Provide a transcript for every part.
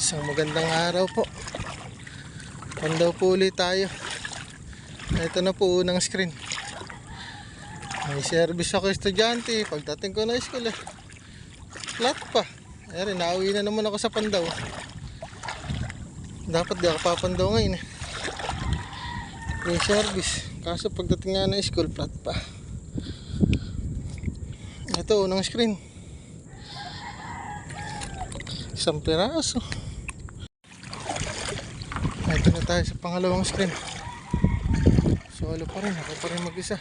Isang magandang araw po. Pandaw po ulit tayo. Ito na po unang screen. May service ako estudyante. Pagdating ko na school eh. Flat pa. Ayun, nauwi na naman ako sa Pandaw. Dapat di ako papandaw ngayon eh. May service. Kaso pagdating nga na school, flat pa. Ito, unang screen. Isang piraso. Ito na tayo sa pangalawang screen. Solo pa rin. Ako pa rin mag-isa.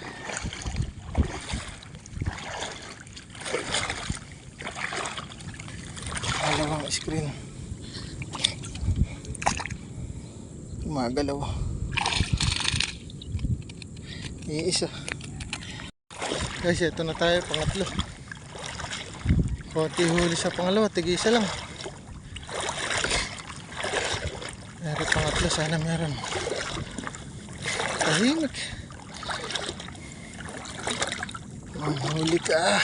Pangalawang screen. Gumagalaw. Iisa. Guys, ito na tayo. Pangatlo. Konti huli sa pangalawa. Tig-isa lang. Meron pangatlo, sana meron. Tahimik. Manghuli ka.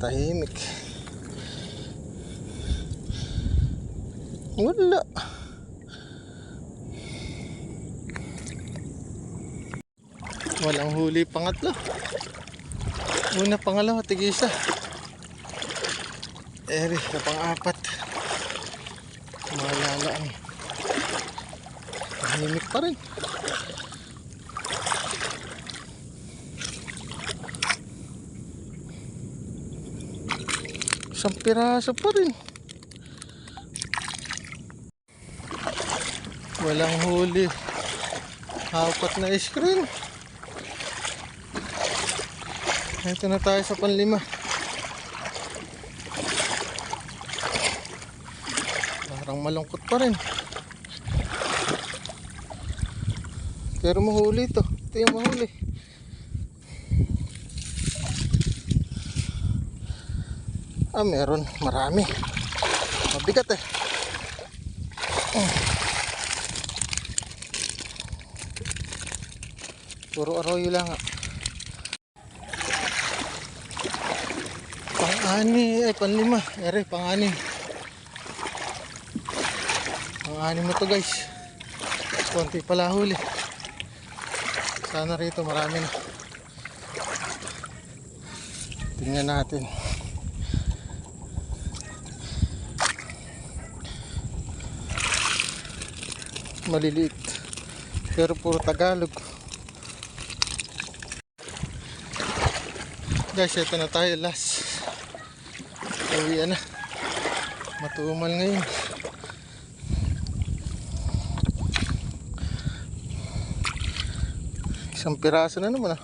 Tahimik. Wala. Walang huli pangatlo. Una, pangalawa, tigisa. Eri, na pang-apat. Malalaan. Tahimik pa rin. Isang piraso pa rin. Walang huli. Apat na screen. Ito na tayo sa panlima. Parang malungkot pa rin. Pero mahuli ito. Ito yung mahuli. Ah, meron. Marami. Mabigat eh. Oh. Puro arroyo lang ah. Pang-ani, ay panlima. Ere, pang-ani. Pang-ani mo to guys. Konti pala huli. Sana rito marami na. Tingnan natin. Maliliit. Pero puro Tagalog. Guys, ito na tayo last. Uwi na. Matumal ngayon. Isang piraso na naman ah.